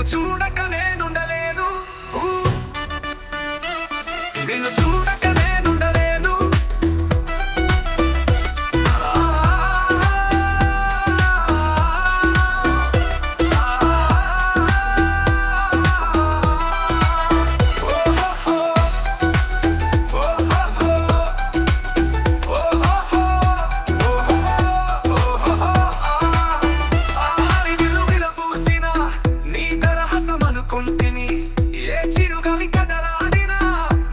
నిన్ను చూడక నేనుండలేదు నిన్ను చూడక